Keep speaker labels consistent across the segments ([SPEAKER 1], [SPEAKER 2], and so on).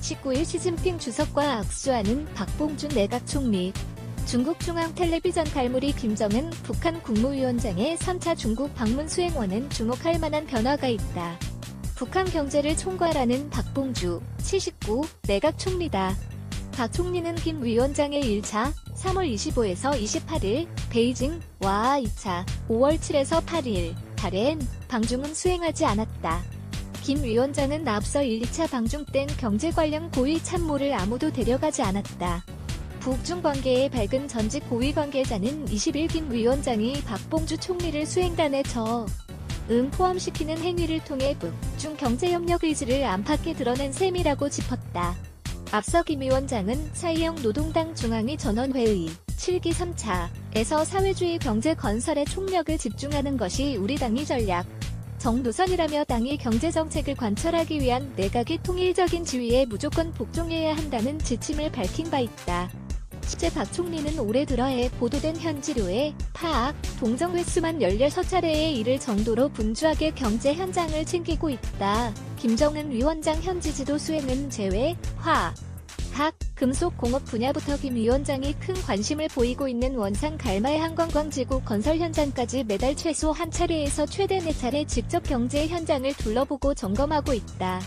[SPEAKER 1] (19일) 시진핑 주석과 악수하는 박봉준 내각 총리 중국 중앙 텔레비전 갈무리 김정은 북한 국무위원장의 3차 중국 방문 수행원은 주목할 만한 변화가 있다. 북한 경제를 총괄하는 박봉주 79 내각 총리다. 박 총리는 김 위원장의 1차 3월 25에서 28일 베이징 와 2차 5월 7에서 8일 달엔 방중은 수행하지 않았다. 김 위원장은 앞서 1, 2차 방중 땐 경제 관련 고위 참모를 아무도 데려가지 않았다. 북중 관계의 밝은 전직 고위 관계자는 20일 김 위원장이 박봉주 총리를 수행단에 저, 음 포함시키는 행위를 통해 북중 경제협력 의지를 안팎에 드러낸 셈이라고 짚었다. 앞서 김 위원장은蔡이영 노동당 중앙위 전원회의 7기 3차에서 사회주의 경제 건설에 총력을 집중하는 것이 우리 당의 전략. 정도선이라며 당의 경제정책을 관철하기 위한 내각의 통일적인 지위에 무조건 복종해야 한다는 지침을 밝힌 바 있다. 실제 박 총리는 올해 들어해 보도된 현지료의 파악, 동정 횟수만 16차례에 이를 정도로 분주하게 경제 현장을 챙기고 있다. 김정은 위원장 현지 지도 수행은 제외, 화, 각, 금속 공업 분야부터 김 위원장이 큰 관심을 보이고 있는 원산 갈마의 한관광지구 건설 현장까지 매달 최소 한 차례에서 최대 4차례 직접 경제 현장을 둘러보고 점검하고 있다.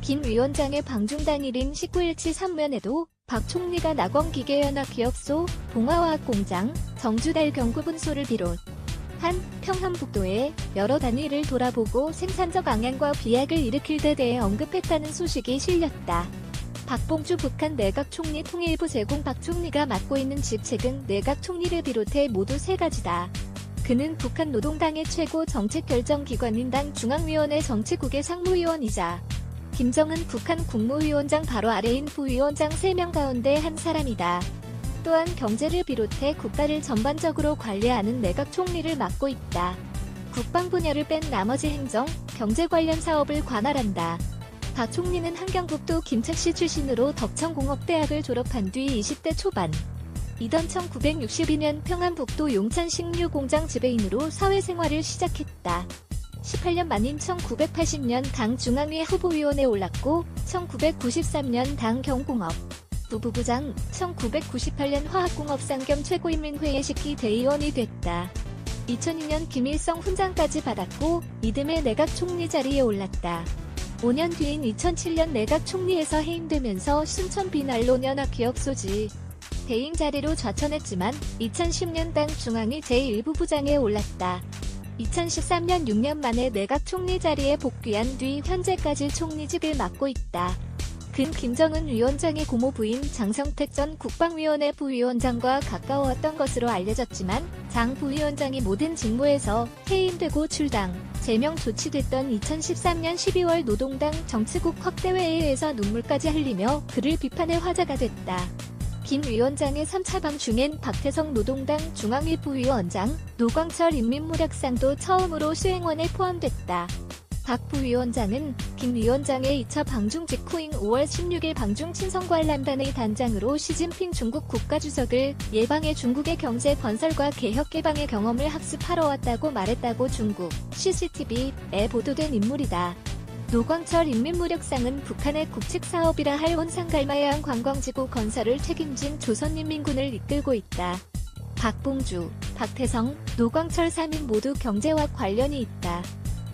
[SPEAKER 1] 김 위원장의 방중 당일인 19일치 3면에도 박 총리가 낙원기계연합 기업소, 봉화화학공장, 정주달 경구분소를 비롯 한 평안북도의 여러 단위를 돌아보고 생산적 악양과 비약을 일으킬 데 대해 언급했다는 소식이 실렸다. 박봉주 북한 내각 총리 통일부 제공 박 총리가 맡고 있는 직책은 내각 총리를 비롯해 모두 세 가지다. 그는 북한 노동당의 최고 정책결정기관인 당 중앙위원회 정치국의 상무위원이자 김정은 북한 국무위원장 바로 아래인 부위원장 3명 가운데 한 사람이다. 또한 경제를 비롯해 국가를 전반적으로 관리하는 내각 총리를 맡고 있다. 국방 분야를 뺀 나머지 행정, 경제 관련 사업을 관할한다. 박 총리는 한경북도 김책시 출신으로 덕천공업대학을 졸업한 뒤 20대 초반. 이던 1962년 평안북도 용찬식류공장 지배인으로 사회생활을 시작했다. 18년 만인 1980년 당 중앙위 후보위원에 올랐고 1993년 당 경공업 부부부장 1998년 화학공업상 겸 최고인민회의 식기 대의원이 됐다. 2002년 김일성 훈장까지 받았고 이듬해 내각 총리 자리에 올랐다. 5년 뒤인 2007년 내각 총리에서 해임되면서 순천 비난로연합 기업 소지 대행 자리로 좌천했지만 2010년 당 중앙위 제1부 부장에 올랐다. 2013년 6년 만에 내각 총리 자리에 복귀한 뒤 현재까지 총리직을 맡고 있다. 근 김정은 위원장의 고모 부인 장성택 전 국방위원회 부위원장과 가까웠던 것으로 알려졌지만 장 부위원장이 모든 직무에서 해임되고 출당, 제명 조치됐던 2013년 12월 노동당 정치국 확대회의에서 눈물까지 흘리며 그를 비판해 화제가 됐다. 김 위원장의 3차 방중엔 박태성 노동당 중앙위 부위원장, 노광철 인민무력상도 처음으로 수행원에 포함됐다. 박 부위원장은 김 위원장의 2차 방중 직후인 5월 16일 방중 친성관람단의 단장으로 시진핑 중국 국가주석을 예방의 중국의 경제 건설과 개혁 개방의 경험을 학습하러 왔다고 말했다고 중국 CCTV에 보도된 인물이다. 노광철 인민무력상은 북한의 국책 사업이라 할 원산갈마야한 관광지구 건설을 책임진 조선인민군을 이끌고 있다. 박봉주, 박태성, 노광철 3인 모두 경제와 관련이 있다.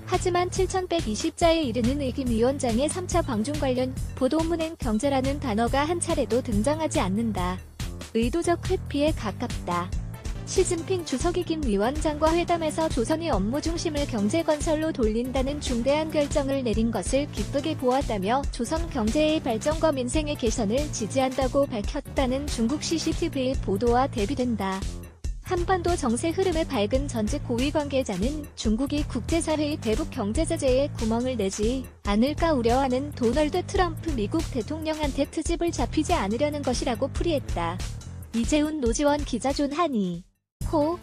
[SPEAKER 1] 하지만 7,120자에 이르는 의김 위원장의 3차 방중 관련 보도문엔 경제라는 단어가 한 차례도 등장하지 않는다. 의도적 회피에 가깝다. 시진핑 주석이 김 위원장과 회담에서 조선의 업무 중심을 경제 건설로 돌린다는 중대한 결정을 내린 것을 기쁘게 보았다며 조선 경제의 발전과 민생의 개선을 지지한다고 밝혔다는 중국 CCTV의 보도와 대비된다. 한반도 정세 흐름의 밝은 전직 고위 관계자는 중국이 국제사회의 대북 경제 제재에 구멍을 내지 않을까 우려하는 도널드 트럼프 미국 대통령한테 트집을 잡히지 않으려는 것이라고 풀이했다. 이재훈 노지원 기자 존 한이 胡